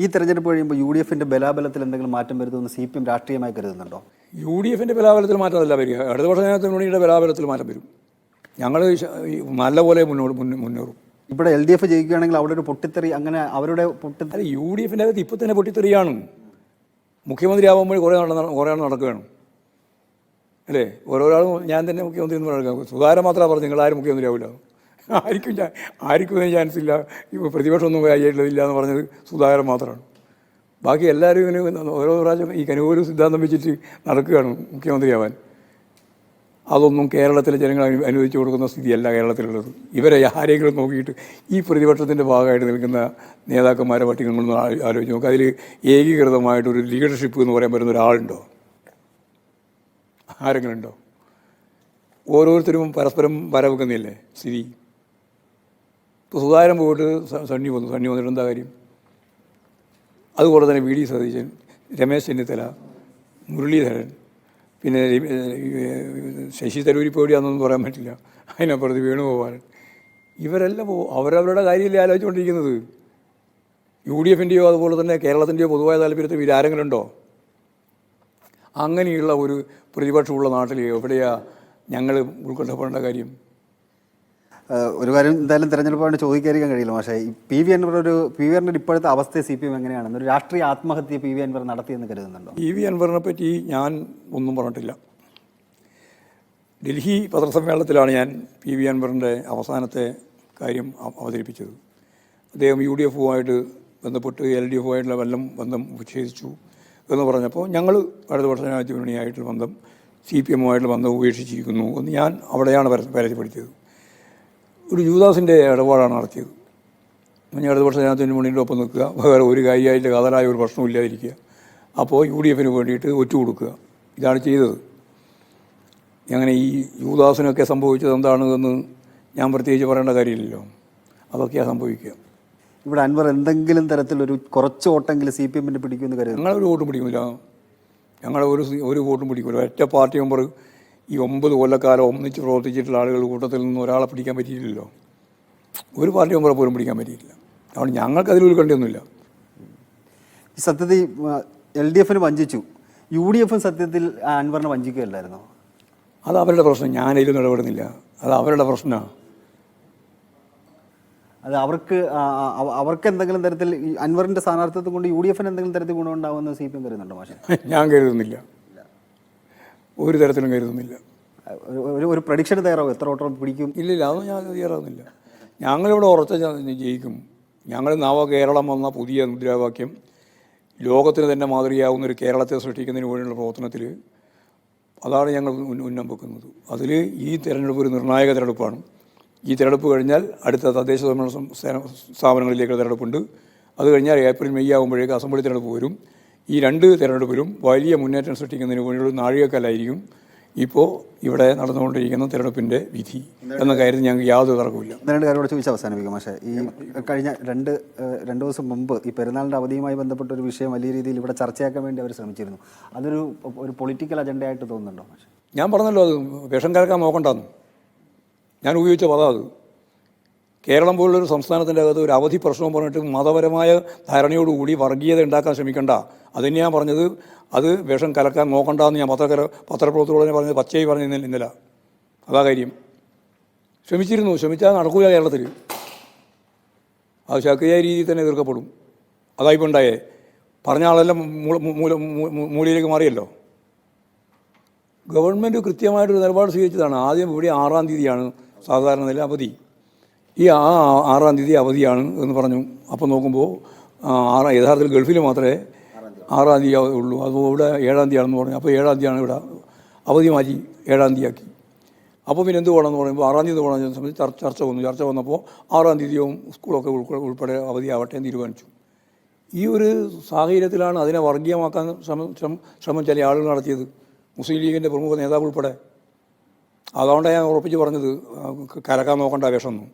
ഈ തെരഞ്ഞെടുപ്പ് കഴിയുമ്പോൾ യു ഡി എഫിന്റെ ബലാബലത്തിൽ എന്തെങ്കിലും മാറ്റം വരുത്തുമെന്ന് സി പി എം രാഷ്ട്രീയമായി കരുതുന്നുണ്ടോ? യു ഡി എഫിന്റെ ബലാബലത്തിൽ മാറ്റമല്ല വരിക. ഇടതുപക്ഷ ജനാധിപത്യ മുന്നണിയുടെ ബലാബലത്തിൽ മാറ്റം വരും. ഞങ്ങൾ നല്ലപോലെ മുന്നോട്ട് മുന്നേ- മുന്നേറും. ഇവിടെ എൽ ഡി എഫ് ജയിക്കുകയാണെങ്കിൽ അവിടെ ഒരു പൊട്ടിത്തെറി അങ്ങനെ അവരുടെ പൊട്ടിത്തെറി യു ഡി എഫിന്റെ അകത്ത് ഇപ്പോൾ തന്നെ പൊട്ടിത്തെറിയാണ്. മുഖ്യമന്ത്രി ആകുമ്പോൾ കുറേ കുറേ ആൾ നടക്കുകയാണ്. അല്ലേ? ഓരോരാളും ഞാൻ തന്നെ മുഖ്യമന്ത്രി എന്ന് പറയുക സുതാരം മാത്രമാണ് പറഞ്ഞു നിങ്ങൾ ആരും മുഖ്യമന്ത്രി ആവില്ല. ആർക്കും ആർക്കും ഇതിന് ചാൻസ് ഇല്ല. പ്രതിപക്ഷമൊന്നും കൈയായിട്ടില്ല എന്ന് പറഞ്ഞത് സുധാകരൻ മാത്രമാണ്. ബാക്കി എല്ലാവരും ഇങ്ങനെ ഓരോ പ്രാവശ്യം ഈ കനുകൂല സിദ്ധാന്തം വെച്ചിട്ട് നടക്കുകയാണ് മുഖ്യമന്ത്രിയാവാൻ. അതൊന്നും കേരളത്തിലെ ജനങ്ങൾ അനു- അനുവദിച്ചു കൊടുക്കുന്ന സ്ഥിതിയല്ല കേരളത്തിലുള്ളത്. ഇവരെ ആരെങ്കിലും നോക്കിയിട്ട് ഈ പ്രതിപക്ഷത്തിന്റെ ഭാഗമായിട്ട് നിൽക്കുന്ന നേതാക്കന്മാരെ പറ്റി നമ്മളൊന്ന് ആ- ആലോചിച്ച് നോക്കുക അതിൽ ഏകീകൃതമായിട്ടൊരു ലീഡർഷിപ്പ് എന്ന് പറയാൻ പറ്റുന്ന ഒരാളുണ്ടോ? ആരെങ്കിലും ഉണ്ടോ ഓരോരുത്തരും പരസ്പരം വരവെക്കുന്നില്ലേ? സ്ഥിതി? ഇപ്പോൾ പോയിട്ട് സണ്ണി വന്നു. സണ്ണി വന്നിട്ട് എന്താ കാര്യം? അതുപോലെ തന്നെ വി ഡി സതീശൻ രമേശ് ചെന്നിത്തല മുരളീധരൻ പിന്നെ ശശി തരൂരി പേടിയാണെന്നൊന്നും പറയാൻ പറ്റില്ല. അതിനപ്പുറത്ത് വേണുഗോപാലൻ ഇവരെല്ലാം അവരവരുടെ കാര്യമല്ലേ ആലോചിച്ചുകൊണ്ടിരിക്കുന്നത്? യു ഡി എഫിന്റെയോ അതുപോലെ തന്നെ കേരളത്തിന്റെയോ പൊതുവായ താല്പര്യത്തിൽ വിചാരങ്ങളുണ്ടോ അങ്ങനെയുള്ള ഒരു പ്രതിപക്ഷമുള്ള നാട്ടിൽ എവിടെയാണ് ഞങ്ങൾ ഉൾക്കൊണ്ടപ്പെടേണ്ട കാര്യം? ഒരു കാര്യം എന്തായാലും തെരഞ്ഞെടുപ്പായിട്ട് ചോദിക്കാതിരിക്കാൻ കഴിയില്ല പക്ഷേ ഈ പി വി അൻവർ ഒരു പി വി അൻവറിന്റെ ഇപ്പോഴത്തെ അവസ്ഥ സി പി എം എങ്ങനെയാണെന്ന് ഒരു രാഷ്ട്രീയ ആത്മഹത്യ പി വി അൻവർ നടത്തിയെന്ന് കരുതുന്നുണ്ടോ? പി വി അൻവറിനെ പറ്റി ഞാൻ ഒന്നും പറഞ്ഞിട്ടില്ല. ഡൽഹി പത്രസമ്മേളനത്തിലാണ് ഞാൻ പി വി അൻവറിന്റെ അവസാനത്തെ കാര്യം അവതരിപ്പിച്ചത്. അദ്ദേഹം യു ഡി എഫുമായിട്ട് ബന്ധപ്പെട്ട് എൽ ഡി എഫുമായിട്ടുള്ള വല്ലം ബന്ധം വിച്ഛേദിച്ചു എന്ന് പറഞ്ഞപ്പോൾ ഞങ്ങൾ ഇടതുപക്ഷ ജനാധിപത്യ മുന്നണിയായിട്ടുള്ള ബന്ധം സി പി എമ്മുമായിട്ടുള്ള ബന്ധം ഉപേക്ഷിച്ചിരിക്കുന്നു എന്ന് ഞാൻ അവിടെയാണ് പരസ്യപ്പെടുത്തിയത് ഒരു ജൂദാസിന്റെ ഇടപാടാണ് നടത്തിയത്. ഞാൻ ഇടതുപക്ഷ ജനാധിപത്യ മുന്നണിയുടെ ഒപ്പം നിൽക്കുക. വേറെ ഒരു കാര്യമായിട്ട് കാതലായ ഒരു പ്രശ്നവും ഇല്ലാതിരിക്കുക. അപ്പോൾ യു ഡി എഫിന് വേണ്ടിയിട്ട് ഒറ്റ കൊടുക്കുക ഇതാണ് ചെയ്തത്. അങ്ങനെ ഈ യൂദാസിനൊക്കെ സംഭവിച്ചത് എന്താണ് എന്ന് ഞാൻ പ്രത്യേകിച്ച് പറയേണ്ട കാര്യമില്ലല്ലോ. അതൊക്കെയാണ് സംഭവിക്കുക. ഇവിടെ അൻവർ എന്തെങ്കിലും തരത്തിലൊരു കുറച്ച് വോട്ടെങ്കിലും സി പി എമ്മിന് പിടിക്കുമെന്ന് കരുതുന്നു. ഞങ്ങളൊരു വോട്ടും പിടിക്കില്ല ഞങ്ങളെ ഒരു ഒരു വോട്ടും പിടിക്കില്ല ഒറ്റ പാർട്ടി മെമ്പർ ഈ ഒമ്പത് കൊല്ലക്കാലം ഒന്നിച്ച് പ്രവർത്തിച്ചിട്ടുള്ള ആളുകൾ കൂട്ടത്തിൽ നിന്ന് ഒരാളെ പിടിക്കാൻ പറ്റിയില്ലല്ലോ ഒരു പാർട്ടി മെമ്പറെ പോലും പിടിക്കാൻ പറ്റിയിട്ടില്ല. അതുകൊണ്ട് ഞങ്ങൾക്ക് അതിൽ ഉൾക്കണ്ടിയൊന്നുമില്ല സത്യത്തിൽ എൽ ഡി എഫിന് വഞ്ചിച്ചു. യു ഡി എഫും സത്യത്തിൽ അൻവറിനെ വഞ്ചിക്കുകയല്ലായിരുന്നോ? അത് അവരുടെ പ്രശ്നം. ഞാനതിലും ഇടപെടുന്നില്ല. അത് അവരുടെ പ്രശ്നമാണ് അത് അവർക്ക് അവർക്ക് എന്തെങ്കിലും തരത്തിൽ അൻവറിന്റെ സ്ഥാനാർത്ഥിത്വം കൊണ്ട് യു ഡി എഫിന് എന്തെങ്കിലും തരത്തിൽ ഗുണമുണ്ടാവുമെന്ന് സി പി എം കരുതുന്നുണ്ടോ മാഷെ? ഞാൻ കരുതുന്നില്ല. ഒരു തരത്തിലും കരുതുന്നില്ല. ഒരു- ഒരു പ്രഡിക്ഷൻ തയ്യാറാവും? എത്ര ഓട്ടം പിടിക്കും? ഇല്ലില്ല അതൊന്നും ഞാൻ തയ്യാറാകുന്നില്ല ഞങ്ങളിവിടെ ഉറച്ച ജയിക്കും. ഞങ്ങൾ നവ കേരളം എന്ന പുതിയ മുദ്രാവാക്യം ലോകത്തിന് തന്നെ മാതൃകയാവുന്ന ഒരു കേരളത്തെ സൃഷ്ടിക്കുന്നതിന് വേണ്ടിയുള്ള പ്രവർത്തനത്തിൽ അതാണ് ഞങ്ങൾ ഉന്ന- വെക്കുന്നത്. അതിൽ ഈ തിരഞ്ഞെടുപ്പ് ഒരു നിർണായക തെരഞ്ഞെടുപ്പാണ്. ഈ തെരഞ്ഞെടുപ്പ് കഴിഞ്ഞാൽ അടുത്ത തദ്ദേശ സ്വയംഭരണ സം- സ്ഥാന- സ്ഥാപനങ്ങളിലേക്കുള്ള തെരഞ്ഞെടുപ്പുണ്ട്. അത് കഴിഞ്ഞാൽ ഏപ്രിൽ മെയ് ആകുമ്പോഴേക്ക് അസംബ്ലി തെരഞ്ഞെടുപ്പ് വരും. ഈ രണ്ട് തിരഞ്ഞെടുപ്പിലും വലിയ മുന്നേറ്റം സൃഷ്ടിക്കുന്നതിന് വേണ്ടിയുള്ള നാഴികക്കല്ലായിരിക്കും ഇപ്പോൾ ഇവിടെ നടന്നുകൊണ്ടിരിക്കുന്ന തെരഞ്ഞെടുപ്പിന്റെ വിധി എന്ന കാര്യത്തിൽ ഞങ്ങൾക്ക് യാതൊരു തർക്കമില്ല രണ്ട് കാര്യം കൂടെ ചോദിച്ച് അവസാനിപ്പിക്കും പക്ഷേ ഈ കഴിഞ്ഞ രണ്ട് രണ്ട് ദിവസം മുമ്പ് ഈ പെരുന്നാളിന്റെ അവധിയുമായി ബന്ധപ്പെട്ട ഒരു വിഷയം വലിയ രീതിയിൽ ഇവിടെ ചർച്ചയാക്കാൻ വേണ്ടി അവർ ശ്രമിച്ചിരുന്നു. അതൊരു ഒരു പൊളിറ്റിക്കൽ അജണ്ടയായിട്ട് തോന്നുന്നുണ്ടോ പക്ഷേ ഞാൻ പറഞ്ഞല്ലോ അത് വിഷം കലക്കാൻ നോക്കണ്ടെന്ന്. ഞാൻ ഉപയോഗിച്ച പദം അത്. കേരളം പോലുള്ളൊരു സംസ്ഥാനത്തിന്റെ അകത്ത് ഒരു അവധി പ്രശ്നം പറഞ്ഞിട്ട് മതപരമായ ധാരണയോടുകൂടി വർഗീയത ഉണ്ടാക്കാൻ ശ്രമിക്കണ്ട. അതിന് ഞാൻ പറഞ്ഞത് അത് വേഷം കലക്കാൻ നോക്കണ്ട എന്ന് ഞാൻ പത്രക്കര പത്രപ്രവർത്തകരോട് പറഞ്ഞത് പച്ചയായി പറഞ്ഞു ഇന്നലെ അതാ കാര്യം. ശ്രമിച്ചിരുന്നു. ശ്രമിച്ചാൽ നടക്കൂല കേരളത്തിൽ. അത് ശക്തിയായ രീതിയിൽ തന്നെ എതിർക്കപ്പെടും. അതായിപ്പോൾ ഉണ്ടായേ. പറഞ്ഞ ആളെല്ലാം മൂല- മൂല- മൂലയിലേക്ക് മാറിയല്ലോ. ഗവൺമെന്റ് കൃത്യമായിട്ടൊരു നിലപാട് സ്വീകരിച്ചതാണ്. ആദ്യം ഇവിടെ ആറാം തീയതിയാണ് സാധാരണ നില അവധി. ഈ ആ ആറാം തീയതി അവധിയാണ് എന്ന് പറഞ്ഞു. അപ്പോൾ നോക്കുമ്പോൾ ആറാം യഥാർത്ഥത്തിൽ ഗൾഫിൽ മാത്രമേ ആറാം തീയതി ഉള്ളൂ. അത് ഇവിടെ ഏഴാം തീയതിയാണെന്ന് പറഞ്ഞു. അപ്പോൾ ഏഴാം തീയതിയാണ് ഇവിടെ അവധി മാറ്റി ഏഴാം തീയതിയാക്കി. അപ്പോൾ പിന്നെ എന്ത് വേണമെന്ന് പറയുമ്പോൾ ആറാം തീയതി പോകണമെന്ന് സംബന്ധിച്ച് ചർച്ച ചർച്ച വന്നു. ചർച്ച വന്നപ്പോൾ ആറാം തീയതിയും സ്കൂളൊക്കെ ഉൾപ്പെടെ അവധിയാവട്ടെ എന്ന് തീരുമാനിച്ചു. ഈ ഒരു സാഹചര്യത്തിലാണ് അതിനെ വർഗീയമാക്കാൻ ശ്രമം ശ്രമം ചില ആളുകൾ നടത്തിയത്. മുസ്ലിം ലീഗിന്റെ പ്രമുഖ നേതാവ് ഉൾപ്പെടെ. അതുകൊണ്ടാണ് ഞാൻ ഉറപ്പിച്ച് പറഞ്ഞത് കരക്കാൻ നോക്കണ്ട വിഷമൊന്നും.